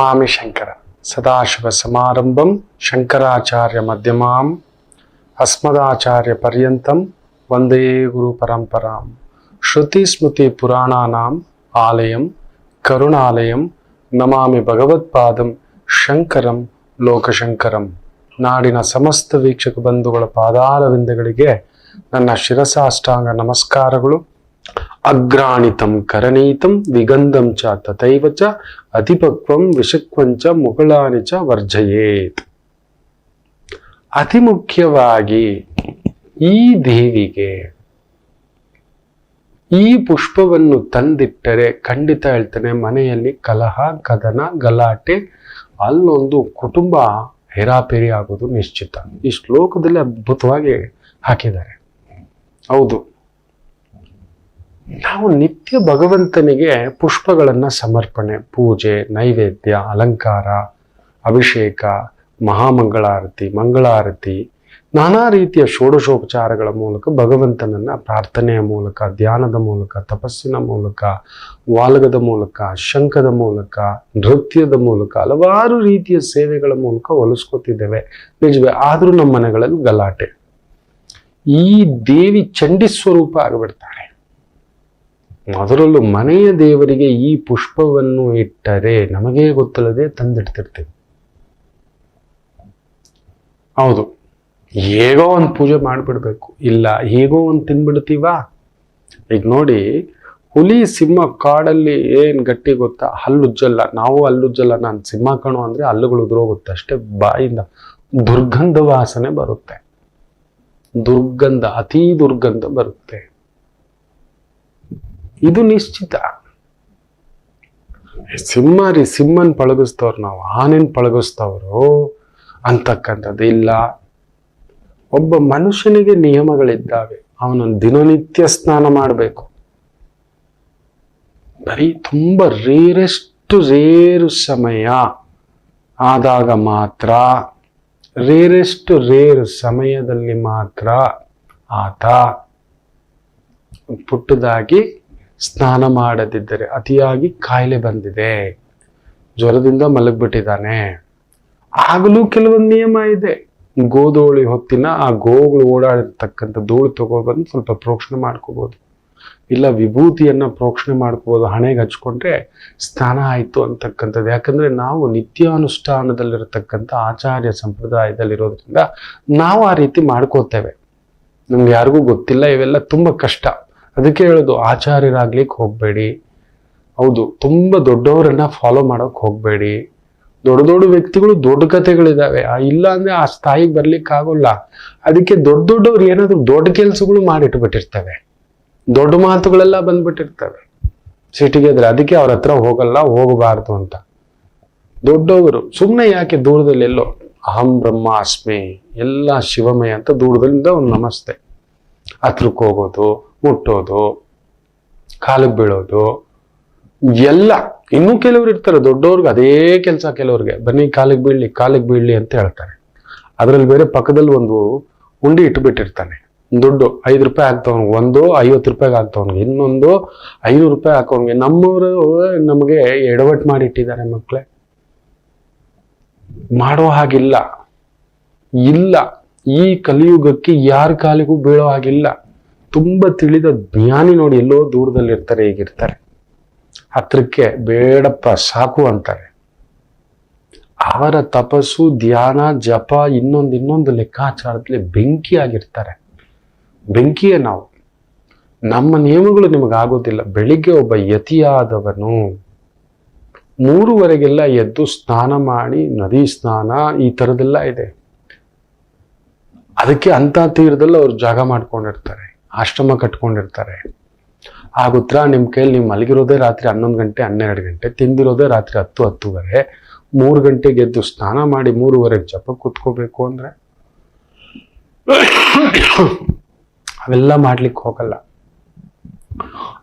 ನಮಾಮಿ ಶಂಕರ ಸದಾಶಿವ ಸಮಾರಂಭಂ ಶಂಕರಾಚಾರ್ಯ ಮಧ್ಯಮಾಂ ಅಸ್ಮದಾಚಾರ್ಯ ಪರ್ಯಂತಂ ವಂದೇ ಗುರು ಪರಂಪರಾಂ ಶ್ರುತಿ ಸ್ಮೃತಿ ಪುರಾಣಾನಾಂ ಆಲಯಂ ಕರುಣಾಲಯಂ ನಮಾಮಿ ಭಗವತ್ಪಾದಂ ಶಂಕರಂ ಲೋಕಶಂಕರಂ ನಾಡಿನ ಸಮಸ್ತ ವೀಕ್ಷಕ ಬಂಧುಗಳ ಪಾದಾರವಿಂದಗಳಿಗೆ ನನ್ನ ಶಿರಸಾಷ್ಟಾಂಗ ನಮಸ್ಕಾರಗಳು. ಅಗ್ರಾಣಿತಂ ಕರಣೀತಂ ವಿಗಂಧಂ ಚ ತಥೈವ ಚ ಅತಿಪಕ್ವಂ ವಿಷಕ್ವಂಚ ಮುಗುಳಾನಿಚ ವರ್ಜಯೇತ್. ಅತಿ ಮುಖ್ಯವಾಗಿ ಈ ದೇವಿಗೆ ಈ ಪುಷ್ಪವನ್ನು ತಂದಿಟ್ಟರೆ ಖಂಡಿತ ಹೇಳ್ತಾನೆ ಮನೆಯಲ್ಲಿ ಕಲಹ, ಕದನ, ಗಲಾಟೆ, ಅಲ್ಲೊಂದು ಕುಟುಂಬ ಹೇರಾಪೇರಿ ಆಗೋದು ನಿಶ್ಚಿತ. ಈ ಶ್ಲೋಕದಲ್ಲಿ ಅದ್ಭುತವಾಗಿ ಹಾಕಿದ್ದಾರೆ. ಹೌದು. ನಾವು ನಿತ್ಯ ಭಗವಂತನಿಗೆ ಪುಷ್ಪಗಳನ್ನು ಸಮರ್ಪಣೆ, ಪೂಜೆ, ನೈವೇದ್ಯ, ಅಲಂಕಾರ, ಅಭಿಷೇಕ, ಮಹಾಮಂಗಳಾರತಿ, ಮಂಗಳಾರತಿ, ನಾನಾ ರೀತಿಯ ಷೋಡಶೋಪಚಾರಗಳ ಮೂಲಕ ಭಗವಂತನನ್ನು ಪ್ರಾರ್ಥನೆಯ ಮೂಲಕ, ಧ್ಯಾನದ ಮೂಲಕ, ತಪಸ್ಸಿನ ಮೂಲಕ, ವಾಲಗದ ಮೂಲಕ, ಶಂಖದ ಮೂಲಕ, ನೃತ್ಯದ ಮೂಲಕ, ಹಲವಾರು ರೀತಿಯ ಸೇವೆಗಳ ಮೂಲಕ ಹೊಲಿಸ್ಕೊತಿದ್ದೇವೆ. ನಿಜವೇ, ಆದರೂ ನಮ್ಮ ಮನೆಗಳಲ್ಲಿ ಗಲಾಟೆ. ಈ ದೇವಿ ಚಂಡಿ ಸ್ವರೂಪ ಆಗಿಬಿಡ್ತಾಳೆ. ಅದರಲ್ಲೂ ಮನೆಯ ದೇವರಿಗೆ ಈ ಪುಷ್ಪವನ್ನು ಇಟ್ಟರೆ ನಮಗೆ ಗೊತ್ತಿಲ್ಲದೆ ತಂದಿಡ್ತಿರ್ತೀವಿ. ಹೌದು. ಹೇಗೋ ಒಂದು ಪೂಜೆ ಮಾಡಿಬಿಡ್ಬೇಕು. ಇಲ್ಲ ಹೇಗೋ ಒಂದು ತಿನ್ಬಿಡ್ತೀವಾ? ಈಗ ನೋಡಿ ಹುಲಿ ಸಿಂಹ ಕಾಡಲ್ಲಿ ಏನು ಗಟ್ಟಿ ಗೊತ್ತಾ? ಹಲ್ಲುಜ್ಜಲ್ಲ. ನಾವು ಹಲ್ಲುಜ್ಜಲ್ಲ. ನಾನು ಸಿಂಹ ಕಣು ಅಂದರೆ ಹಲ್ಲುಗಳು ಉದುರೋಗುತ್ತೆ ಅಷ್ಟೇ. ಬಾಯಿಂದ ದುರ್ಗಂಧ ವಾಸನೆ ಬರುತ್ತೆ. ದುರ್ಗಂಧ ಅತೀ ದುರ್ಗಂಧ ಬರುತ್ತೆ. ಇದು ನಿಶ್ಚಿತ. ಸಿಂಹ ರೀ, ಸಿಂಹನ್ ಪಳಗಿಸ್ತವ್ರು ನಾವು, ಆನೆನ್ ಪಳಗಿಸ್ತವ್ರು ಅಂತಕ್ಕಂಥದ್ದು ಇಲ್ಲ. ಒಬ್ಬ ಮನುಷ್ಯನಿಗೆ ನಿಯಮಗಳಿದ್ದಾವೆ ಅವನು ದಿನನಿತ್ಯ ಸ್ನಾನ ಮಾಡಬೇಕು. ಬರೀ ತುಂಬ ರೇರೆಷ್ಟು ರೇರು ಸಮಯ ಆದಾಗ ಮಾತ್ರ, ರೇರೆಷ್ಟು ರೇರು ಸಮಯದಲ್ಲಿ ಮಾತ್ರ ಆತ ಪುಟ್ಟದಾಗಿ ಸ್ನಾನ ಮಾಡದಿದ್ದರೆ ಅತಿಯಾಗಿ ಕಾಯಿಲೆ ಬಂದಿದೆ. ಜ್ವರದಿಂದ ಮಲಗಿಬಿಟ್ಟಿದ್ದಾನೆ. ಆಗಲೂ ಕೆಲವೊಂದು ನಿಯಮ ಇದೆ. ಗೋಧೋಳಿ ಹೊತ್ತಿನ ಆ ಗೋಗಳು ಓಡಾಡಿರ್ತಕ್ಕಂಥ ಧೂಳು ತಗೊಬಂದು ಸ್ವಲ್ಪ ಪ್ರೋಕ್ಷಣೆ ಮಾಡ್ಕೋಬಹುದು ಇಲ್ಲ ವಿಭೂತಿಯನ್ನ ಪ್ರೋಕ್ಷಣೆ ಮಾಡ್ಕೋಬಹುದು ಹಣೆಗೆ ಹಚ್ಕೊಂಡ್ರೆ ಸ್ನಾನ ಆಯ್ತು ಅಂತಕ್ಕಂಥದ್ದು. ಯಾಕಂದ್ರೆ ನಾವು ನಿತ್ಯಾನುಷ್ಠಾನದಲ್ಲಿರತಕ್ಕಂಥ ಆಚಾರ್ಯ ಸಂಪ್ರದಾಯದಲ್ಲಿರೋದ್ರಿಂದ ನಾವು ಆ ರೀತಿ ಮಾಡ್ಕೋತೇವೆ. ನಮ್ಗೆ ಯಾರಿಗೂ ಗೊತ್ತಿಲ್ಲ, ಇವೆಲ್ಲ ತುಂಬಾ ಕಷ್ಟ. ಅದಕ್ಕೆ ಹೇಳೋದು ಆಚಾರ್ಯರಾಗ್ಲಿಕ್ಕೆ ಹೋಗಬೇಡಿ. ಹೌದು, ತುಂಬ ದೊಡ್ಡವರನ್ನ ಫಾಲೋ ಮಾಡೋಕೆ ಹೋಗಬೇಡಿ. ದೊಡ್ಡ ದೊಡ್ಡ ವ್ಯಕ್ತಿಗಳು ದೊಡ್ಡ ಕಥೆಗಳಿದಾವೆ. ಆ ಇಲ್ಲ ಅಂದ್ರೆ ಆ ಸ್ಥಾಯಿಗೆ ಬರ್ಲಿಕ್ಕೆ ಆಗೋಲ್ಲ. ಅದಕ್ಕೆ ದೊಡ್ಡ ದೊಡ್ಡವ್ರು ಏನಾದರೂ ದೊಡ್ಡ ಕೆಲಸಗಳು ಮಾಡಿಟ್ಬಿಟ್ಟಿರ್ತವೆ. ದೊಡ್ಡ ಮಾತುಗಳೆಲ್ಲ ಬಂದ್ಬಿಟ್ಟಿರ್ತವೆ. ಸಿಟಿಗೆ ಎದ್ರೆ ಅದಕ್ಕೆ ಅವ್ರ ಹತ್ರ ಹೋಗಲ್ಲ, ಹೋಗಬಾರ್ದು ಅಂತ. ದೊಡ್ಡವರು ಸುಮ್ಮನೆ ಯಾಕೆ ದೂರದಲ್ಲಿ ಎಲ್ಲೋ, ಅಹಂ ಬ್ರಹ್ಮಾಸ್ಮಿ ಎಲ್ಲ ಶಿವಮಯ ಅಂತ ದೂರದಿಂದ ಒಂದು ನಮಸ್ತೆ. ಹತ್ರಕ್ಕೆ ಹೋಗೋದು ಮುಟ್ಟೋದು, ಕಾಲಿಗೆ ಬೀಳೋದು, ಎಲ್ಲ. ಇನ್ನೂ ಕೆಲವ್ರು ಇರ್ತಾರೆ, ದೊಡ್ಡವ್ರಿಗೆ ಅದೇ ಕೆಲಸ ಕೆಲವ್ರಿಗೆ. ಬನ್ನಿ, ಕಾಲಿಗೆ ಬೀಳ್ಲಿ ಕಾಲಿಗೆ ಬೀಳ್ಲಿ ಅಂತ ಹೇಳ್ತಾರೆ. ಅದರಲ್ಲಿ ಬೇರೆ ಪಕ್ಕದಲ್ಲಿ ಒಂದು ಉಂಡಿ ಇಟ್ಬಿಟ್ಟಿರ್ತಾನೆ. ದುಡ್ಡು, ಐದು ರೂಪಾಯಿ ಹಾಕ್ತವನ್ಗೆ ಒಂದು, ಐವತ್ತು ರೂಪಾಯಿಗೆ ಹಾಕ್ತವನ್ಗೆ ಇನ್ನೊಂದು, ಐನೂರು ರೂಪಾಯಿ ಹಾಕೋನ್ಗೆ. ನಮ್ಮವರು ನಮಗೆ ಎಡವಟ್ಟು ಮಾಡಿ ಇಟ್ಟಿದ್ದಾರೆ ಮಕ್ಕಳೇ ಮಾಡೋ ಹಾಗಿಲ್ಲ. ಇಲ್ಲ. ಈ ಕಲಿಯುಗಕ್ಕೆ ಯಾರ ಕಾಲಿಗೂ ಬೀಳೋ ಹಾಗಿಲ್ಲ. ತುಂಬಾ ತಿಳಿದ ಜ್ಞಾನಿ ನೋಡಿ ಎಲ್ಲೋ ದೂರದಲ್ಲಿ ಇರ್ತಾರೆ, ಹೀಗಿರ್ತಾರೆ. ಹತ್ರಕ್ಕೆ ಬೇಡಪ್ಪ, ಸಾಕು ಅಂತಾರೆ. ಅವರ ತಪಸ್ಸು, ಧ್ಯಾನ, ಜಪ, ಇನ್ನೊಂದು ಇನ್ನೊಂದು ಲೆಕ್ಕಾಚಾರದಲ್ಲಿ ಬೆಂಕಿ ಆಗಿರ್ತಾರೆ ಬೆಂಕಿಯೇ ನಾವು. ನಮ್ಮ ನಿಯಮಗಳು ನಿಮಗಾಗೋದಿಲ್ಲ. ಬೆಳಿಗ್ಗೆ ಒಬ್ಬ ಯತಿಯಾದವನು ಮೂರುವರೆಗೆಲ್ಲ ಎದ್ದು ಸ್ನಾನ ಮಾಡಿ, ನದಿ ಸ್ನಾನ, ಈ ಥರದ್ದೆಲ್ಲ ಇದೆ. ಅದಕ್ಕೆ ಅಂತ ತೀರದಲ್ಲಿ ಅವ್ರು ಜಾಗ ಮಾಡ್ಕೊಂಡಿರ್ತಾರೆ. ಆಶ್ರಮ ಕಟ್ಕೊಂಡಿರ್ತಾರೆ. ಆ ಉತ್ತರ ನಿಮ್ಮ ಕೈಯಲ್ಲಿ ನೀವು ಮಲಗಿರೋದೇ ರಾತ್ರಿ ಹನ್ನೊಂದು ಗಂಟೆ, ಹನ್ನೆರಡು ಗಂಟೆ, ತಿಂದಿರೋದೇ ರಾತ್ರಿ ಹತ್ತು, ಹತ್ತುವರೆ, ಮೂರು ಗಂಟೆಗೆ ಎದ್ದು ಸ್ನಾನ ಮಾಡಿ ಮೂರುವರೆ ಜಪ ಕೂತ್ಕೋಬೇಕು ಅಂದ್ರೆ ಅವೆಲ್ಲ ಮಾಡ್ಲಿಕ್ಕೆ ಹೋಗಲ್ಲ.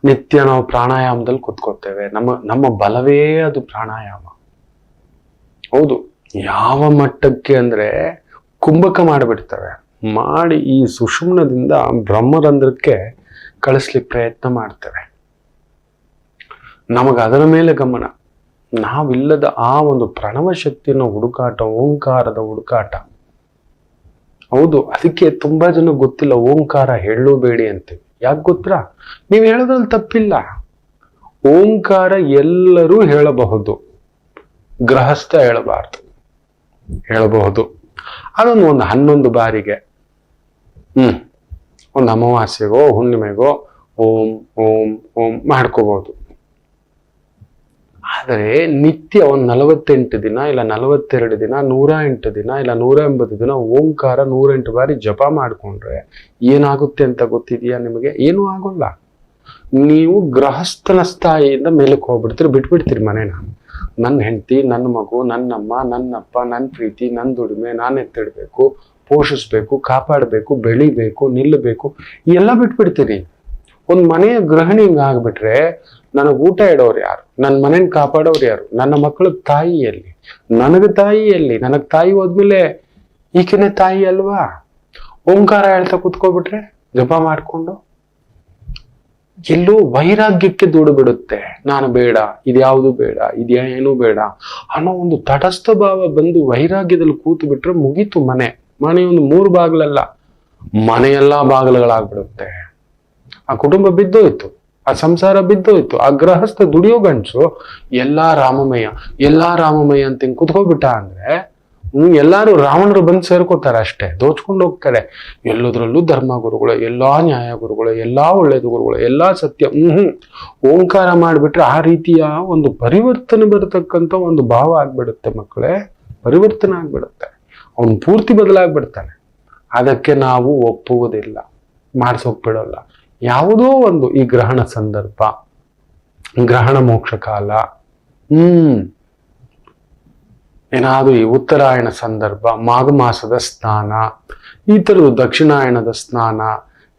ನಿತ್ಯ ನಾವು ಪ್ರಾಣಾಯಾಮದಲ್ಲಿ ಕೂತ್ಕೋತೇವೆ. ನಮ್ಮ ನಮ್ಮ ಬಲವೇ ಅದು ಪ್ರಾಣಾಯಾಮ. ಹೌದು. ಯಾವ ಮಟ್ಟಕ್ಕೆ ಅಂದ್ರೆ ಕುಂಭಕ ಮಾಡಿಬಿಡ್ತವೆ. ಮಾಡಿ ಈ ಸುಷುಮ್ನದಿಂದ ಬ್ರಹ್ಮರಂಧ್ರಕ್ಕೆ ಕಳಿಸ್ಲಿಕ್ಕೆ ಪ್ರಯತ್ನ ಮಾಡ್ತೇವೆ. ನಮಗೆ ಅದರ ಮೇಲೆ ಗಮನ. ನಾವಿಲ್ಲದ ಆ ಒಂದು ಪ್ರಣವ ಶಕ್ತಿಯನ್ನು ಹುಡುಕಾಟ, ಓಂಕಾರದ ಹುಡುಕಾಟ. ಹೌದು, ಅದಕ್ಕೆ ತುಂಬಾ ಜನ ಗೊತ್ತಿಲ್ಲ, ಓಂಕಾರ ಹೇಳಬೇಡಿ ಅಂತೀವಿ. ಯಾಕೆ ಗೊತ್ತಾ? ನೀವು ಹೇಳೋದ್ರಲ್ಲಿ ತಪ್ಪಿಲ್ಲ. ಓಂಕಾರ ಎಲ್ಲರೂ ಹೇಳಬಹುದು. ಗೃಹಸ್ಥ ಹೇಳಬಾರ್ದು. ಹೇಳಬಹುದು. ಅದೊಂದು ಒಂದು ಹನ್ನೊಂದು ಬಾರಿಗೆ. ಹ್ಮ್. ಒಂದು ಅಮಾವಾಸ್ಯೆಗೋ, ಹುಣ್ಣಿಮೆಗೋ, ಓಂ ಓಂ ಓಂ ಮಾಡ್ಕೋಬಹುದು ಆದರೆ ನಿತ್ಯ ಒಂದು ನಲವತ್ತೆಂಟು ದಿನ ಇಲ್ಲ ನಲವತ್ತೆರಡು ದಿನ ನೂರ ಎಂಟು ದಿನ ಇಲ್ಲ ನೂರ ಎಂಬತ್ತು ದಿನ ಓಂಕಾರ ನೂರೆಂಟು ಬಾರಿ ಜಪ ಮಾಡಿಕೊಂಡ್ರೆ ಏನಾಗುತ್ತೆ ಅಂತ ಗೊತ್ತಿದೆಯಾ ನಿಮಗೆ? ಏನೂ ಆಗೋಲ್ಲ. ನೀವು ಗೃಹಸ್ಥನ ಸ್ಥಾಯಿಯಿಂದ ಮೇಲಕ್ಕೆ ಹೋಗ್ಬಿಡ್ತೀರಿ, ಬಿಟ್ಬಿಡ್ತೀರಿ ಮನೇನ. ನನ್ನ ಹೆಂಡತಿ ನನ್ನ ಮಗು, ನನ್ನಮ್ಮ, ನನ್ನಪ್ಪ ನನ್ನ ಪ್ರೀತಿ ನನ್ನ ದುಡಿಮೆ, ನಾನು ಎತ್ತಿಡ್ಬೇಕು. ಪೋಷಿಸ್ಬೇಕು, ಕಾಪಾಡಬೇಕು, ಬೆಳಿಬೇಕು, ನಿಲ್ಲಬೇಕು, ಎಲ್ಲ ಬಿಟ್ಬಿಡ್ತೀರಿ ಒಂದು ಮನೆಯ ಗೃಹಿಣಿ ಆಗ್ಬಿಟ್ರೆ ನನಗೆ ಊಟ ಇಡೋರು ಯಾರು? ನನ್ನ ಮನೇನ ಕಾಪಾಡೋರು ಯಾರು? ನನ್ನ ಮಕ್ಕಳ ತಾಯಿ ಎಲ್ಲಿ? ನನಗೆ ತಾಯಿ ಎಲ್ಲಿ? ನನಗೆ ತಾಯಿ ಹೋದ್ಮೇಲೆ ಈಕೆನೆ ತಾಯಿ ಅಲ್ವಾ? ಓಂಕಾರ ಹೇಳ್ತಾ ಕುತ್ಕೋಬಿಟ್ರೆ ಜಪ ಮಾಡ್ಕೊಂಡು? ಎಲ್ಲೋ ವೈರಾಗ್ಯಕ್ಕೆ ದೂಡು ಬಿಡುತ್ತೆ ನಾನು ಬೇಡ ಇದ್ಯಾವುದು ಬೇಡ ಇದೇನು ಬೇಡ ಅನ್ನೋ ಒಂದು ತಟಸ್ಥ ಭಾವ ಬಂದು ವೈರಾಗ್ಯದಲ್ಲಿ ಕೂತು ಬಿಟ್ರೆ ಮುಗೀತು ಮನೆ. ಮನೆ ಒಂದು ಮೂರು ಬಾಗಿಲಲ್ಲ, ಮನೆಯೆಲ್ಲಾ ಬಾಗಿಲುಗಳಾಗ್ಬಿಡುತ್ತೆ. ಆ ಕುಟುಂಬ ಬಿದ್ದೋಯ್ತು, ಆ ಸಂಸಾರ ಬಿದ್ದೋಯ್ತು, ಆ ಗೃಹಸ್ಥ ದುಡಿಯೋ ಗಂಡ್ಸು, ಎಲ್ಲಾ ರಾಮಮಯ ಎಲ್ಲಾ ರಾಮಮಯ ಅಂತ ಹಿಂಗ್ ಕುತ್ಕೋಬಿಟ್ಟ ಅಂದ್ರೆ, ಹ್ಮ್, ಎಲ್ಲಾರು ರಾವಣರು ಬಂದು ಸೇರ್ಕೋತಾರೆ ಅಷ್ಟೇ, ದೋಚ್ಕೊಂಡು ಹೋಗ್ತಾರೆ. ಎಲ್ಲದ್ರಲ್ಲೂ ಧರ್ಮ ಗುರುಗಳು, ಎಲ್ಲಾ ನ್ಯಾಯ ಗುರುಗಳು, ಎಲ್ಲಾ ಒಳ್ಳೇದು ಗುರುಗಳು, ಎಲ್ಲಾ ಸತ್ಯ, ಹ್ಮ್ ಹ್ಮ್. ಓಂಕಾರ ಮಾಡಿಬಿಟ್ರೆ ಆ ರೀತಿಯ ಒಂದು ಪರಿವರ್ತನೆ ಬರತಕ್ಕಂತ ಒಂದು ಭಾವ ಆಗ್ಬಿಡುತ್ತೆ ಮಕ್ಕಳೇ, ಪರಿವರ್ತನೆ ಆಗ್ಬಿಡುತ್ತೆ. ಅವನು ಪೂರ್ತಿ ಬದಲಾಗ್ಬಿಡ್ತಾನೆ. ಅದಕ್ಕೆ ನಾವು ಒಪ್ಪುವುದಿಲ್ಲ ಮಾಡ್ಸೋಕ್ ಬಿಡೋಲ್ಲ ಯಾವುದೋ ಒಂದು ಈ ಗ್ರಹಣ ಸಂದರ್ಭ, ಗ್ರಹಣ ಮೋಕ್ಷ ಕಾಲ, ಹ್ಮ್, ಏನಾದ್ರು ಈ ಉತ್ತರಾಯಣ ಸಂದರ್ಭ, ಮಾಘ ಮಾಸದ ಸ್ನಾನ, ಈ ತರದ್ದು ದಕ್ಷಿಣಾಯಣದ ಸ್ನಾನ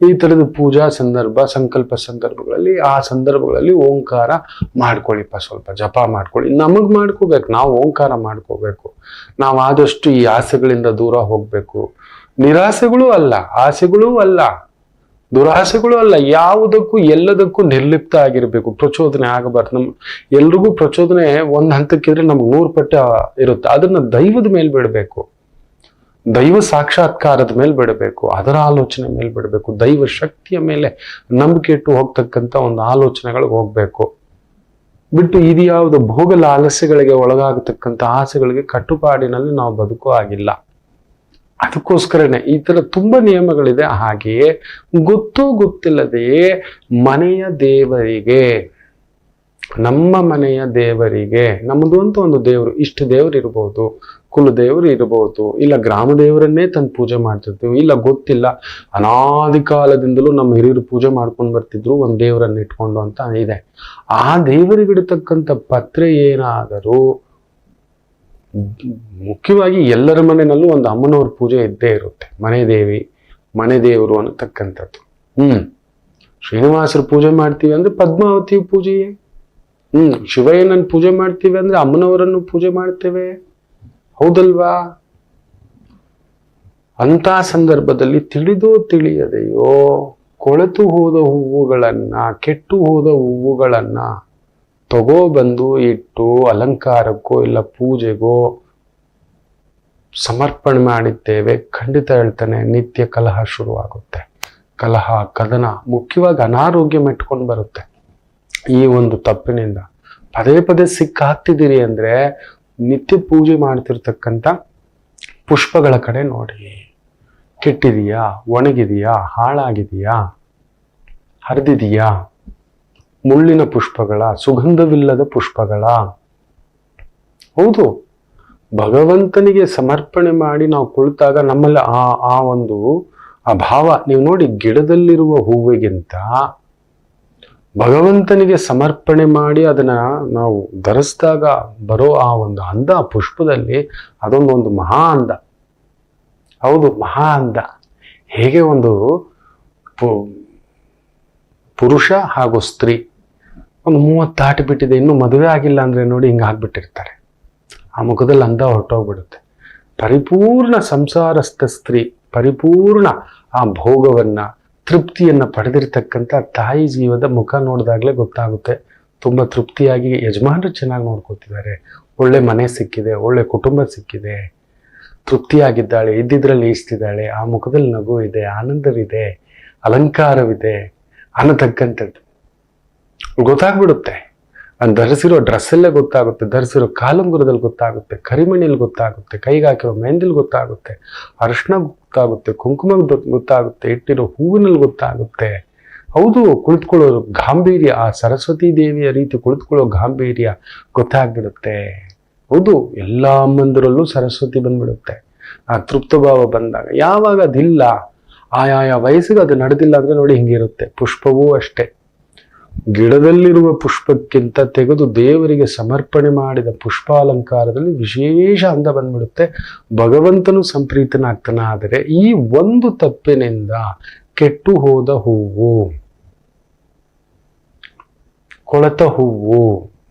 ಈ ತರದ ಪೂಜಾ ಸಂದರ್ಭ, ಸಂಕಲ್ಪ ಸಂದರ್ಭಗಳಲ್ಲಿ ಆ ಸಂದರ್ಭಗಳಲ್ಲಿ ಓಂಕಾರ ಮಾಡ್ಕೊಳ್ಳಿಪ್ಪ ಸ್ವಲ್ಪ, ಜಪ ಮಾಡ್ಕೊಳ್ಳಿ ನಮಗ್ ಮಾಡ್ಕೋಬೇಕು, ನಾವು ಓಂಕಾರ ಮಾಡ್ಕೋಬೇಕು. ನಾವು ಆದಷ್ಟು ಈ ಆಸೆಗಳಿಂದ ದೂರ ಹೋಗ್ಬೇಕು. ನಿರಾಸೆಗಳು ಅಲ್ಲ, ಆಸೆಗಳೂ ಅಲ್ಲ, ದುರಾಸೆಗಳು ಅಲ್ಲ, ಯಾವುದಕ್ಕೂ ಎಲ್ಲದಕ್ಕೂ ನಿರ್ಲಿಪ್ತ ಆಗಿರ್ಬೇಕು. ಪ್ರಚೋದನೆ ಆಗಬಾರ್ದು. ನಮ್ಮ ಎಲ್ರಿಗೂ ಪ್ರಚೋದನೆ ಒಂದು ಹಂತಕ್ಕಿದ್ರೆ ನಮ್ಗೆ ನೂರು ಪಟ್ಟ ಇರುತ್ತೆ. ಅದನ್ನ ದೈವದ ಮೇಲೆ ಬಿಡಬೇಕು. ದೈವ ಸಾಕ್ಷಾತ್ಕಾರದ ಮೇಲೆ ಬಿಡಬೇಕು, ಅದರ ಆಲೋಚನೆ ಮೇಲೆ ಬಿಡಬೇಕು, ದೈವ ಶಕ್ತಿಯ ಮೇಲೆ ನಂಬಿಕೆ ಇಟ್ಟು ಹೋಗ್ತಕ್ಕಂಥ ಒಂದು ಆಲೋಚನೆಗಳಿಗೆ ಹೋಗ್ಬೇಕು. ಬಿಟ್ಟು ಇದು ಯಾವುದು ಭೋಗ ಲಾಲಸೆಗಳಿಗೆ ಒಳಗಾಗತಕ್ಕಂಥ ಆಸೆಗಳಿಗೆ ಕಟ್ಟುಪಾಡಿನಲ್ಲಿ ನಾವು ಬದುಕೋ ಆಗಿಲ್ಲ ಅದಕ್ಕೋಸ್ಕರನೇ ಈ ತರ ತುಂಬಾ ನಿಯಮಗಳಿದೆ. ಹಾಗೆಯೇ ಗೊತ್ತೋ ಗೊತ್ತಿಲ್ಲದೆಯೇ ಮನೆಯ ದೇವರಿಗೆ, ನಮ್ಮ ಮನೆಯ ದೇವರಿಗೆ, ನಮ್ಮದು ಅಂತ ಒಂದು ದೇವರು, ಇಷ್ಟು ದೇವರು ಇರ್ಬೋದು. ಕುಲ ದೇವರು ಇರಬಹುದು, ಇಲ್ಲ ಗ್ರಾಮ ದೇವರನ್ನೇ ತಂದು ಪೂಜೆ ಮಾಡ್ತಿರ್ತೀವಿ, ಇಲ್ಲ ಗೊತ್ತಿಲ್ಲ. ಅನಾದಿ ಕಾಲದಿಂದಲೂ ನಮ್ಮ ಹಿರಿಯರು ಪೂಜೆ ಮಾಡ್ಕೊಂಡು ಬರ್ತಿದ್ರು, ಒಂದು ದೇವರನ್ನ ಇಟ್ಕೊಂಡು ಅಂತ ಇದೆ. ಆ ದೇವರಿಗಿಡತಕ್ಕಂಥ ಪತ್ರೆ ಏನಾದರೂ, ಮುಖ್ಯವಾಗಿ ಎಲ್ಲರ ಮನೆಯಲ್ಲೂ ಒಂದು ಅಮ್ಮನವ್ರ ಪೂಜೆ ಇದ್ದೇ ಇರುತ್ತೆ. ಮನೆ ದೇವಿ, ಮನೆ ದೇವರು ಅನ್ನತಕ್ಕಂಥದ್ದು. ಹ್ಮ್. ಶ್ರೀನಿವಾಸರ ಪೂಜೆ ಮಾಡ್ತೀವಿ ಅಂದ್ರೆ ಪದ್ಮಾವತಿ ಪೂಜೆಯೇ. ಹ್ಮ್. ಶಿವಯ್ಯನನ್ನು ಪೂಜೆ ಮಾಡ್ತೀವಿ ಅಂದ್ರೆ ಅಮ್ಮನವರನ್ನು ಪೂಜೆ ಮಾಡ್ತೇವೆ. ಹೌದಲ್ವಾ? ಅಂತ ಸಂದರ್ಭದಲ್ಲಿ ತಿಳಿದೋ ತಿಳಿಯದೆಯೋ, ಕೊಳೆತು ಹೋದ ಹೂವುಗಳನ್ನ, ಕೆಟ್ಟು ಹೋದ ಹೂವುಗಳನ್ನ ತಗೋಬಂದು ಇಟ್ಟು ಅಲಂಕಾರಕ್ಕೋ ಇಲ್ಲ ಪೂಜೆಗೋ ಸಮರ್ಪಣೆ ಮಾಡಿದ್ದೇವೆ. ಖಂಡಿತ ಹೇಳ್ತಾನೆ, ನಿತ್ಯ ಕಲಹ ಶುರುವಾಗುತ್ತೆ. ಕಲಹ, ಕದನ ಮುಖ್ಯವಾಗಿ ಅನಾರೋಗ್ಯ ಮೆಟ್ಕೊಂಡು ಬರುತ್ತೆ. ಈ ಒಂದು ತಪ್ಪಿನಿಂದ. ಪದೇ ಪದೇ ಸಿಕ್ಕಾಕ್ತಿದ್ದೀರಿ ಅಂದ್ರೆ ನಿತ್ಯ ಪೂಜೆ ಮಾಡ್ತಿರ್ತಕ್ಕಂಥ ಪುಷ್ಪಗಳ ಕಡೆ ನೋಡಿ. ಕೆಟ್ಟಿದೆಯಾ? ಒಣಗಿದೆಯಾ? ಹಾಳಾಗಿದೆಯಾ? ಹರಿದಿದೆಯಾ? ಮುಳ್ಳಿನ ಪುಷ್ಪಗಳ, ಸುಗಂಧವಿಲ್ಲದ ಪುಷ್ಪಗಳ. ಹೌದು. ಭಗವಂತನಿಗೆ ಸಮರ್ಪಣೆ ಮಾಡಿ ನಾವು ಕುಳಿತಾಗ ನಮ್ಮಲ್ಲಿ ಆ ಆ ಒಂದು ಆ ಭಾವ ನೀವು ನೋಡಿ ಗಿಡದಲ್ಲಿರುವ ಹೂವಿಗಿಂತ ಭಗವಂತನಿಗೆ ಸಮರ್ಪಣೆ ಮಾಡಿ ಅದನ್ನು ನಾವು ಧರಿಸಿದಾಗ ಬರೋ ಆ ಒಂದು ಅಂದ ಪುಷ್ಪದಲ್ಲಿ ಅದೊಂದು ಒಂದು ಮಹಾ ಅಂದ. ಹೌದು, ಮಹಾ ಅಂದ. ಹೇಗೆ ಒಂದು ಪುರುಷ ಹಾಗೂ ಸ್ತ್ರೀ ಒಂದು ಮೂವತ್ತು ಬಿಟ್ಟಿದೆ, ಇನ್ನೂ ಮದುವೆ ಆಗಿಲ್ಲ ಅಂದರೆ ನೋಡಿ ಹಿಂಗೆ ಆಗ್ಬಿಟ್ಟಿರ್ತಾರೆ. ಆ ಮುಖದಲ್ಲಿ ಅಂದ ಹೊರಟೋಗ್ಬಿಡುತ್ತೆ. ಪರಿಪೂರ್ಣ ಸಂಸಾರಸ್ಥ ಸ್ತ್ರೀ, ಪರಿಪೂರ್ಣ ಆ ಭೋಗವನ್ನ ತೃಪ್ತಿಯನ್ನ ಪಡೆದಿರ್ತಕ್ಕಂಥ ತಾಯಿ ಜೀವದ ಮುಖ ನೋಡಿದಾಗಲೇ ಗೊತ್ತಾಗುತ್ತೆ. ತುಂಬ ತೃಪ್ತಿಯಾಗಿ ಯಜಮಾನರು ಚೆನ್ನಾಗಿ ನೋಡ್ಕೋತಿದ್ದಾರೆ. ಒಳ್ಳೆ ಮನೆ ಸಿಕ್ಕಿದೆ, ಒಳ್ಳೆ ಕುಟುಂಬ ಸಿಕ್ಕಿದೆ. ತೃಪ್ತಿಯಾಗಿದ್ದಾಳೆ, ಇದ್ದಿದ್ರಲ್ಲಿ ಈಸ್ತಿದ್ದಾಳೆ ಆ ಮುಖದಲ್ಲಿ ನಗು ಇದೆ, ಆನಂದವಿದೆ, ಅಲಂಕಾರವಿದೆ ಅನ್ನತಕ್ಕಂಥದ್ದು. ಗೊತ್ತಾಗ್ಬಿಡುತ್ತೆ. ಅವ್ನು ಧರಿಸಿರೋ ಡ್ರೆಸ್ಸಲ್ಲೇ ಗೊತ್ತಾಗುತ್ತೆ, ಧರಿಸಿರೋ ಕಾಲಂಗುರದಲ್ಲಿ ಗೊತ್ತಾಗುತ್ತೆ, ಕರಿಮಣಿಯಲ್ಲಿ ಗೊತ್ತಾಗುತ್ತೆ ಕೈಗೆ ಹಾಕಿರೋ ಮೆಹಂದಿಲ್ ಗೊತ್ತಾಗುತ್ತೆ, ಅರಿಶಿನ ಗೊತ್ತಾಗುತ್ತೆ ಕುಂಕುಮ ಗೊತ್ತಾಗುತ್ತೆ, ಇಟ್ಟಿರೋ ಹೂವಿನಲ್ಲಿ ಗೊತ್ತಾಗುತ್ತೆ. ಹೌದು ಕುಳಿತುಕೊಳ್ಳೋ ಗಾಂಭೀರ್ಯ, ಆ ಸರಸ್ವತಿ ದೇವಿಯ ರೀತಿ ಕುಳಿತುಕೊಳ್ಳೋ ಗಾಂಭೀರ್ಯ ಗೊತ್ತಾಗ್ಬಿಡುತ್ತೆ. ಹೌದು, ಎಲ್ಲ ಅಮ್ಮಂದಿರಲ್ಲೂ ಸರಸ್ವತಿ ಬಂದ್ಬಿಡುತ್ತೆ. ಆ ತೃಪ್ತ ಭಾವ ಬಂದಾಗ, ಯಾವಾಗ ಅದಿಲ್ಲ, ಆಯಾಯ ವಯಸ್ಸಿಗೆ ಅದು ನಡೆದಿಲ್ಲ ಅಂದ್ರೆ ನೋಡಿ ಹಿಂಗಿರುತ್ತೆ, ಪುಷ್ಪವೂ ಅಷ್ಟೇ. ಗಿಡದಲ್ಲಿರುವ ಪುಷ್ಪಕ್ಕಿಂತ ತೆಗೆದು ದೇವರಿಗೆ ಸಮರ್ಪಣೆ ಮಾಡಿದ ಪುಷ್ಪಾಲಂಕಾರದಲ್ಲಿ ವಿಶೇಷ ಅಂದ ಬಂದ್ಬಿಡುತ್ತೆ. ಭಗವಂತನು ಸಂಪ್ರೀತನಾಗ್ತಾನ, ಆದರೆ ಈ ಒಂದು ತಪ್ಪಿನಿಂದ ಕೆಟ್ಟು ಹೋದ ಹೂವು, ಕೊಳೆತ ಹೂವು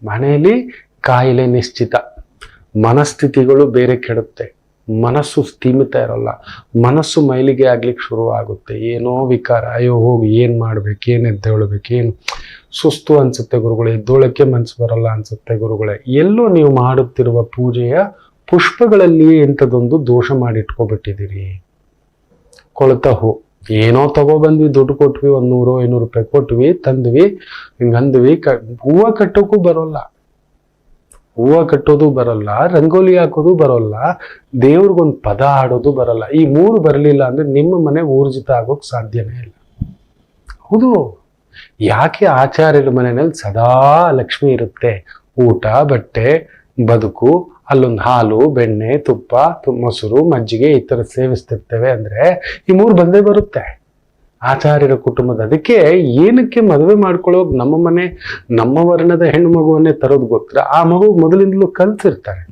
ಮನೆಯಲ್ಲಿ ಕಾಯಿಲೆ ನಿಶ್ಚಿತ. ಮನಸ್ಥಿತಿಗಳು ಬೇರೆ ಕೆಡುತ್ತೆ. ಮನಸ್ಸು ಸ್ಥೀಮಿತ ಇರೋಲ್ಲ. ಮನಸ್ಸು ಮೈಲಿಗೆ ಆಗ್ಲಿಕ್ಕೆ ಶುರು ಆಗುತ್ತೆ ಏನೋ ವಿಕಾರ, ಅಯ್ಯೋ ಹೋಗಿ ಏನು ಮಾಡ್ಬೇಕು, ಏನು ಎದ್ದೇಳ್ಬೇಕು, ಏನು ಸುಸ್ತು ಅನ್ಸುತ್ತೆ ಗುರುಗಳೇ ಎದ್ದೋಳಕ್ಕೆ ಮನ್ಸು ಬರಲ್ಲ ಅನ್ಸುತ್ತೆ ಗುರುಗಳೇ. ಎಲ್ಲೋ ನೀವು ಮಾಡುತ್ತಿರುವ ಪೂಜೆಯ ಪುಷ್ಪಗಳಲ್ಲಿಯೇ ಇಂಥದ್ದೊಂದು ದೋಷ ಮಾಡಿಟ್ಕೊಬಿಟ್ಟಿದ್ದೀರಿ. ಕೊಳತ ಹೂ. ಏನೋ ತಗೊಬಂದ್ವಿ ದುಡ್ಡು ಕೊಟ್ವಿ, ಒಂದ್ ನೂರು, ಐನೂರು ರೂಪಾಯಿ ಕೊಟ್ವಿ, ತಂದ್ವಿ ಹಿಂಗಂದ್ವಿ ಕ, ಹೂವು ಕಟ್ಟೋಕ್ಕೂ ಬರೋಲ್ಲ. ಹೂವು ಕಟ್ಟೋದು ಬರೋಲ್ಲ, ರಂಗೋಲಿ ಹಾಕೋದು ಬರೋಲ್ಲ, ದೇವ್ರಿಗೊಂದು ಪದ ಹಾಡೋದು ಬರೋಲ್ಲ. ಈ ಮೂರು ಬರಲಿಲ್ಲ ಅಂದ್ರೆ ನಿಮ್ಮ ಮನೆ ಊರ್ಜಿತ ಆಗೋಕೆ ಸಾಧ್ಯನೇ ಇಲ್ಲ. ಹೌದು. ಯಾಕೆ ಆಚಾರ್ಯರ ಮನೆಯಲ್ಲಿ ಸದಾ ಲಕ್ಷ್ಮಿ ಇರುತ್ತೆ? ಊಟ, ಬಟ್ಟೆ, ಬದುಕು, ಅಲ್ಲೊಂದು ಹಾಲು, ಬೆಣ್ಣೆ, ತುಪ್ಪ ಮೊಸರು, ಮಜ್ಜಿಗೆ ಈ ಥರ ಸೇವಿಸ್ತಿರ್ತೇವೆ ಅಂದ್ರೆ ಈ ಮೂರು ಬಂದೇ ಬರುತ್ತೆ. ಆಚಾರ್ಯರ ಕುಟುಂಬದ. ಅದಕ್ಕೆ ಏನಕ್ಕೆ ಮದುವೆ ಮಾಡ್ಕೊಳ್ಳೋದು ನಮ್ಮ ಮನೆ, ನಮ್ಮ ವರ್ಣದ ಹೆಣ್ಣು ಮಗುವನ್ನೇ ತರೋದು ಗೊತ್ತಿರ ಆ ಮಗು ಮೊದಲಿಂದಲೂ ಕಲ್ಸಿರ್ತಾರೆ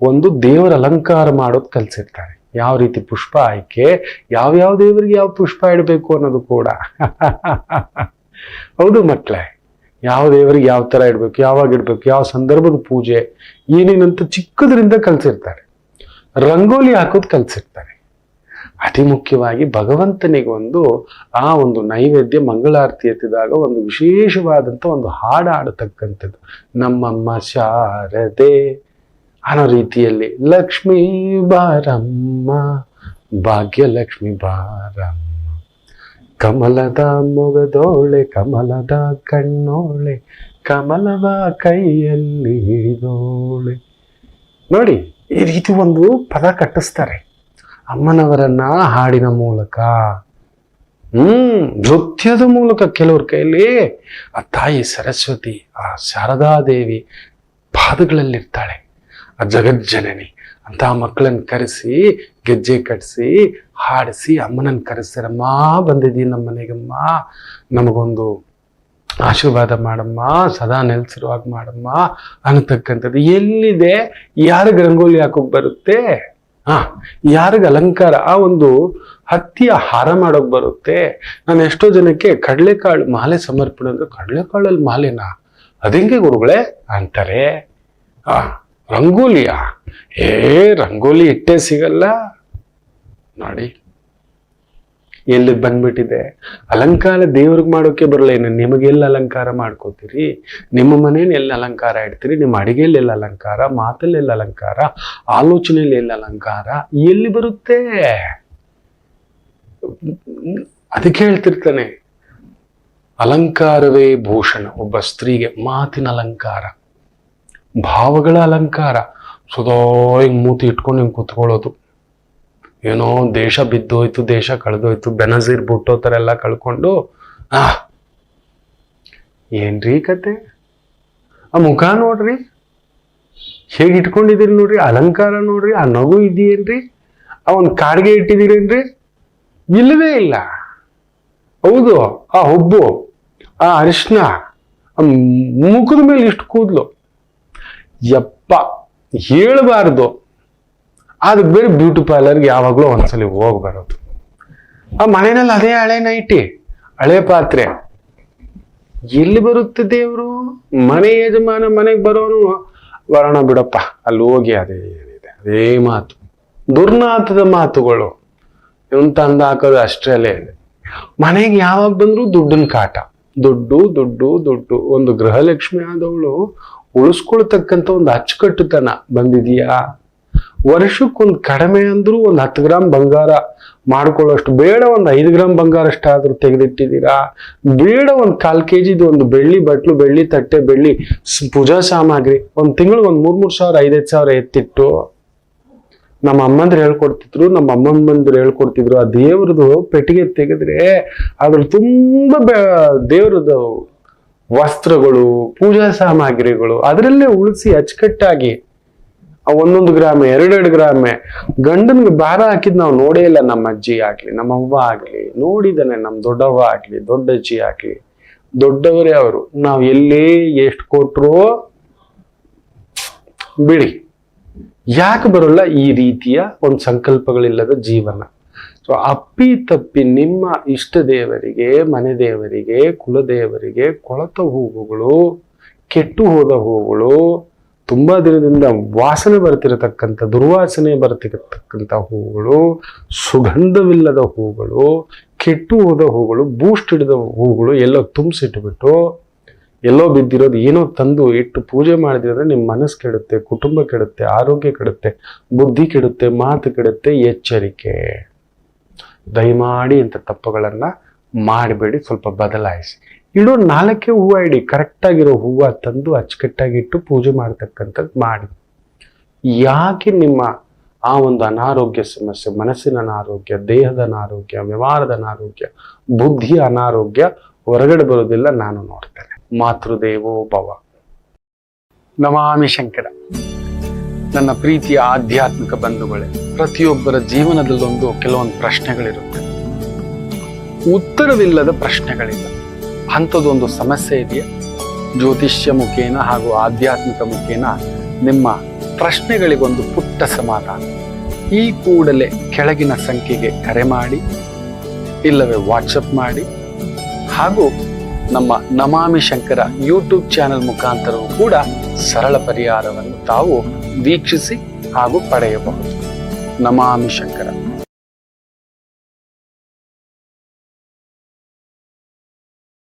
ಒಂದು ದೇವರ ಅಲಂಕಾರ ಮಾಡೋದು ಕಲ್ಸಿರ್ತಾರೆ ಯಾವ ರೀತಿ ಪುಷ್ಪ ಆಯ್ಕೆ, ಯಾವ ಯಾವ ದೇವರಿಗೆ ಯಾವ ಪುಷ್ಪ ಇಡಬೇಕು ಅನ್ನೋದು ಕೂಡ. ಹೌದು ಮಕ್ಕಳೇ, ಯಾವ ದೇವರಿಗೆ ಯಾವ ತರ ಇಡ್ಬೇಕು, ಯಾವಾಗ ಇಡ್ಬೇಕು, ಯಾವ ಸಂದರ್ಭದ ಪೂಜೆ, ಏನೇನಂತ ಚಿಕ್ಕದ್ರಿಂದ ಕಲ್ಸಿರ್ತಾರೆ. ರಂಗೋಲಿ ಹಾಕೋದು ಕಲ್ಸಿರ್ತಾರೆ. ಅತಿ ಮುಖ್ಯವಾಗಿ ಭಗವಂತನಿಗೆ ಒಂದು ಆ ಒಂದು ನೈವೇದ್ಯ ಮಂಗಳಾರತಿ ಎತ್ತಿದಾಗ ಒಂದು ವಿಶೇಷವಾದಂಥ ಒಂದು ಹಾಡು ಹಾಡತಕ್ಕಂಥದ್ದು ನಮ್ಮಮ್ಮ ಶಾರದೆ ಅನ್ನೋ ರೀತಿಯಲ್ಲಿ, ಲಕ್ಷ್ಮೀ ಬಾರಮ್ಮ, ಭಾಗ್ಯಲಕ್ಷ್ಮಿ ಬಾರಮ್ಮ, ಕಮಲದ ಮೊಗದೋಳೆ, ಕಮಲದ ಕಣ್ಣೋಳೆ, ಕಮಲದ ಕೈಯಲ್ಲಿ ಹಿಡಿದೋಳೆ ನೋಡಿ, ಈ ರೀತಿ ಒಂದು ಪದ ಕಟ್ಟಿಸ್ತಾರೆ ಅಮ್ಮನವರನ್ನ ಹಾಡಿನ ಮೂಲಕ. ಹ್ಮ್, ನೃತ್ಯದ ಮೂಲಕ ಕೆಲವ್ರ ಕೈಯಲ್ಲಿ ಆ ತಾಯಿ ಸರಸ್ವತಿ, ಆ ಶಾರದಾದೇವಿ ಪಾದಗಳಲ್ಲಿರ್ತಾಳೆ. ಆ ಜಗಜ್ಜನನಿ ಅಂತ ಮಕ್ಕಳನ್ನ ಕರೆಸಿ, ಗೆಜ್ಜೆ ಕಟ್ಸಿ, ಹಾಡಿಸಿ ಅಮ್ಮನನ್ನ ಕರೆಸ್ತಾರಮ್ಮ, ಬಂದಿದ್ದೀನಿ ನಮ್ಮ ಮನೆಗಮ್ಮ, ನಮಗೊಂದು ಆಶೀರ್ವಾದ ಮಾಡಮ್ಮ, ಸದಾ ನೆಲೆಸಿರುವಾಗ ಮಾಡಮ್ಮ ಅನ್ನತಕ್ಕಂಥದ್ದು ಎಲ್ಲಿದೆ? ಯಾರಿಗೆ ರಂಗೋಲಿ ಹಾಕೋಕ್ ಬರುತ್ತೆ? ಹಾ, ಯಾರಿಗೆ ಅಲಂಕಾರ, ಆ ಒಂದು ಹತ್ತಿಯ ಹಾರ ಮಾಡೋಕ್ ಬರುತ್ತೆ? ನಾನು ಎಷ್ಟೋ ಜನಕ್ಕೆ ಕಡಲೆಕಾಳು ಮಾಲೆ ಸಮರ್ಪಣೆ ಅಂದ್ರೆ ಕಡಲೆಕಾಳಲ್ಲಿ ಮಾಲೆನಾ? ಅದಂಗೆ ಗುರುಗಳೇ? ಅಂತಾರೆ. ಆ ರಂಗೋಲಿಯಾ? ಏ, ರಂಗೋಲಿ ಇಟ್ಟೇ ಸಿಗಲ್ಲ. ನೋಡಿ. ಎಲ್ಲಿ ಬಂದ್ಬಿಟ್ಟಿದೆ? ಅಲಂಕಾರ ದೇವ್ರಿಗೆ ಮಾಡೋಕೆ ಬರಲ್ಲ. ಇನ್ನು ನಿಮಗೆಲ್ಲ ಅಲಂಕಾರ ಮಾಡ್ಕೋತೀರಿ? ನಿಮ್ಮ ಮನೇಲಿ ಎಲ್ಲಿ ಅಲಂಕಾರ ಇಡ್ತೀರಿ? ನಿಮ್ಮ ಅಡಿಗೆಯಲ್ಲಿ ಎಲ್ಲ ಅಲಂಕಾರ? ಮಾತಲ್ಲಿ ಎಲ್ಲ ಅಲಂಕಾರ? ಆಲೋಚನೆಯಲ್ಲಿ ಎಲ್ಲ ಅಲಂಕಾರ? ಎಲ್ಲಿ ಬರುತ್ತೆ? ಅದಕ್ಕೆ ಹೇಳ್ತಿರ್ತಾನೆ. ಅಲಂಕಾರವೇ ಭೂಷಣ. ಒಬ್ಬ ಸ್ತ್ರೀಗೆ ಮಾತಿನ ಅಲಂಕಾರ. ಭಾವಗಳ ಅಲಂಕಾರ. ಹಿಂಗ್ ಮೂತಿ ಇಟ್ಕೊಂಡು ಹಿಂಗೆ ಕುತ್ಕೊಳ್ಳೋದು. ಏನೋ ದೇಶ ಬಿದ್ದೋಯ್ತು, ದೇಶ ಕಳೆದೋಯ್ತು, ಬೆನಜೀರ್ ಬುಟ್ಟೋ ಥರ ಎಲ್ಲ ಕಳ್ಕೊಂಡು, ಆ, ಏನ್ರಿ ಕತೆ? ಆ ಮುಖ ನೋಡ್ರಿ. ಹೇಗೆ ಇಟ್ಕೊಂಡಿದ್ದೀರಿ ನೋಡ್ರಿ? ಅಲಂಕಾರ ನೋಡ್ರಿ, ಆ ನಗು ಇದೆಯೇನ್ರಿ? ಆ ಒಂದು ಕಾಡ್ಗೆ ಇಟ್ಟಿದ್ದೀರೇನ್ರಿ? ಇಲ್ಲವೇ ಇಲ್ಲ. ಹೌದು, ಆ ಹುಬ್ಬು, ಆ ಅರಿಶಿನ ಮುಖದ ಮೇಲೆ ಇಷ್ಟು ಕೂದಲು. ಯಪ್ಪ, ಹೇಳಬಾರ್ದು. ಅದು ಬೇರೆ ಬ್ಯೂಟಿ ಪಾರ್ಲರ್ಗೆ ಯಾವಾಗಲೂ ಒಂದ್ಸಲಿ ಹೋಗ್ಬಾರದು. ಬರೋದು ಆ ಮನೆಯಲ್ಲಿ ಅದೇ ಹಳೆ ನೈಟಿ ಹಳೆ ಪಾತ್ರೆ. ಎಲ್ಲಿ ಬರುತ್ತೆ ದೇವರು? ಮನೆ ಯಜಮಾನ ಮನೆಗೆ ಬರೋನು. ಬರೋಣ ಬಿಡಪ್ಪ, ಅಲ್ಲಿ ಹೋಗಿ ಅದೇ ಏನಿದೆ, ಅದೇ ಮಾತು. ದುರ್ನಾಥದ ಮಾತುಗಳು. ಇವನ್ ತಂದು ಹಾಕೋದು ಅಷ್ಟರಲ್ಲೇ ಇದೆ. ಮನೆಗೆ ಯಾವಾಗ ಬಂದ್ರು ದುಡ್ಡಿನ ಕಾಟ. ದುಡ್ಡು ದುಡ್ಡು ದುಡ್ಡು. ಒಂದು ಗೃಹಲಕ್ಷ್ಮಿ ಆದವಳು ಉಳಿಸ್ಕೊಳ್ತಕ್ಕಂಥ ಒಂದು ಅಚ್ಚುಕಟ್ಟುತನ ಬಂದಿದೆಯಾ. ವರ್ಷಕ್ಕೊಂದು ಕಡಿಮೆ ಅಂದ್ರೂ ಒಂದು ಹತ್ತು ಗ್ರಾಮ್ ಬಂಗಾರ ಮಾಡ್ಕೊಳ್ಳೋಷ್ಟು ಬೇಡ, ಒಂದು ಐದು ಗ್ರಾಮ್ ಬಂಗಾರ ಅಷ್ಟಾದ್ರೂ ತೆಗೆದಿಟ್ಟಿದ್ದೀರಾ? ಬೇಡ, ಒಂದು ಕಾಲು ಕೆ ಜಿದು ಒಂದು ಬೆಳ್ಳಿ ಬಟ್ಲು, ಬೆಳ್ಳಿ ತಟ್ಟೆ, ಬೆಳ್ಳಿ ಪೂಜಾ ಸಾಮಗ್ರಿ ಒಂದು ತಿಂಗಳು ಒಂದು ಮೂರು ಮೂರು ಸಾವಿರ ಐದೈದು ಸಾವಿರ ಎತ್ತಿಟ್ಟು ನಮ್ಮ ಅಮ್ಮಂದ್ರು ಹೇಳ್ಕೊಡ್ತಿದ್ರು, ನಮ್ಮ ಅಮ್ಮಮ್ಮಂದ್ರು ಹೇಳ್ಕೊಡ್ತಿದ್ರು, ಆ ದೇವ್ರದ್ದು ಪೆಟ್ಟಿಗೆ ತೆಗೆದ್ರೆ ಅದ್ರ ತುಂಬಾ ಬೆ- ದೇವ್ರದ್ದು ವಸ್ತ್ರಗಳು, ಪೂಜಾ ಸಾಮಗ್ರಿಗಳು, ಅದರಲ್ಲೇ ಉಳಿಸಿ ಅಚ್ಚುಕಟ್ಟಾಗಿ ಒಂದೊಂದು ಗ್ರಾಮ, ಎರಡೆರಡು ಗ್ರಾಮೆ ಗಂಡನ್ಗೆ ಭಾರ ಹಾಕಿದ್ ನಾವು ನೋಡೇ ಇಲ್ಲ ನಮ್ಮ ಅಜ್ಜಿ ಆಗ್ಲಿ, ನಮ್ಮ ಅವ್ವ ಆಗ್ಲಿ. ನೋಡಿದಾನೆ ನಮ್ಮ ದೊಡ್ಡವ್ವ ಆಗ್ಲಿ, ದೊಡ್ಡ ಅಜ್ಜಿ ಆಗ್ಲಿ. ದೊಡ್ಡವರೇ ಅವರು. ನಾವು ಎಲ್ಲೇ ಎಷ್ಟು ಕೊಟ್ರು ಬಿಡಿ. ಯಾಕೆ ಬರೋಲ್ಲ ಈ ರೀತಿಯ ಒಂದು ಸಂಕಲ್ಪಗಳಿಲ್ಲದ ಜೀವನ? ಸೊ ಅಪ್ಪಿ ತಪ್ಪಿ ನಿಮ್ಮ ಇಷ್ಟ ದೇವರಿಗೆ, ಮನೆ ದೇವರಿಗೆ ಕುಲದೇವರಿಗೆ ಕೊಳತ ಹೂವುಗಳು, ಕೆಟ್ಟು ಹೋದ ಹೂವುಗಳು ತುಂಬಾ ದಿನದಿಂದ ವಾಸನೆ ಬರ್ತಿರತಕ್ಕಂಥ, ದುರ್ವಾಸನೆ ಬರ್ತಿರತಕ್ಕಂಥ ಹೂವುಗಳು, ಸುಗಂಧವಿಲ್ಲದ ಹೂಗಳು ಕೆಟ್ಟು ಹೋದ ಹೂಗಳು ಬೂಸ್ಟ್ ಹಿಡಿದ ಹೂಗಳು ಎಲ್ಲೋ ತುಂಬಿಸಿಟ್ಬಿಟ್ಟು, ಎಲ್ಲೋ ಬಿದ್ದಿರೋದು ಏನೋ ತಂದು ಇಟ್ಟು ಪೂಜೆ ಮಾಡಿದ್ರೆ ನಿಮ್ಮ ಮನಸ್ಸು ಕೆಡುತ್ತೆ, ಕುಟುಂಬ ಕೆಡುತ್ತೆ, ಆರೋಗ್ಯ ಕೆಡುತ್ತೆ, ಬುದ್ಧಿ ಕೆಡುತ್ತೆ, ಮಾತು ಕೆಡುತ್ತೆ, ಎಚ್ಚರಿಕೆ. ದಯಮಾಡಿ ಇಂಥ ತಪ್ಪುಗಳನ್ನ ಮಾಡಬೇಡಿ, ಸ್ವಲ್ಪ ಬದಲಾಯಿಸಿ. ಇಡೋ ನಾಲ್ಕೇ ಹೂವು ಇಡಿ, ಕರೆಕ್ಟಾಗಿರೋ ಹೂವು ತಂದು ಅಚ್ಚುಕಟ್ಟಾಗಿಟ್ಟು ಪೂಜೆ ಮಾಡ್ತಕ್ಕಂಥದ್ದು ಮಾಡಿ. ಯಾಕೆ ನಿಮ್ಮ ಆ ಒಂದು ಅನಾರೋಗ್ಯ ಸಮಸ್ಯೆ, ಮನಸ್ಸಿನ ಅನಾರೋಗ್ಯ, ದೇಹದ ಅನಾರೋಗ್ಯ, ವ್ಯವಹಾರದ ಅನಾರೋಗ್ಯ, ಬುದ್ಧಿಯ ಅನಾರೋಗ್ಯ ಹೊರಗಡೆ ಬರೋದಿಲ್ಲ, ನಾನು ನೋಡ್ತೇನೆ. ಮಾತೃದೇವೋ ಭವ. ನಮಾಮಿ ಶಂಕರ. ನನ್ನ ಪ್ರೀತಿಯ ಆಧ್ಯಾತ್ಮಿಕ ಬಂಧುಗಳೇ, ಪ್ರತಿಯೊಬ್ಬರ ಜೀವನದಲ್ಲೊಂದು ಕೆಲವೊಂದು ಪ್ರಶ್ನೆಗಳಿರುತ್ತೆ. ಉತ್ತರವಿಲ್ಲದ ಪ್ರಶ್ನೆಗಳಿಲ್ಲ. ಅಂಥದ್ದೊಂದು ಸಮಸ್ಯೆ ಇದೆಯಾ? ಜ್ಯೋತಿಷ್ಯ ಮುಖೇನ ಹಾಗೂ ಆಧ್ಯಾತ್ಮಿಕ ಮುಖೇನ ನಿಮ್ಮ ಪ್ರಶ್ನೆಗಳಿಗೊಂದು ಪುಟ್ಟ ಸಮಾಧಾನ. ಈ ಕೂಡಲೇ ಕೆಳಗಿನ ಸಂಖ್ಯೆಗೆ ಕರೆ ಮಾಡಿ, ಇಲ್ಲವೇ ವಾಟ್ಸಪ್ ಮಾಡಿ, ಹಾಗೂ ನಮ್ಮ ನಮಾಮಿ ಶಂಕರ ಯೂಟ್ಯೂಬ್ ಚಾನೆಲ್ ಮುಖಾಂತರವೂ ಕೂಡ ಸರಳ ಪರಿಹಾರವನ್ನು ತಾವು ವೀಕ್ಷಿಸಿ ಹಾಗೂ ಪಡೆಯಬಹುದು. ನಮಾಮಿ ಶಂಕರ.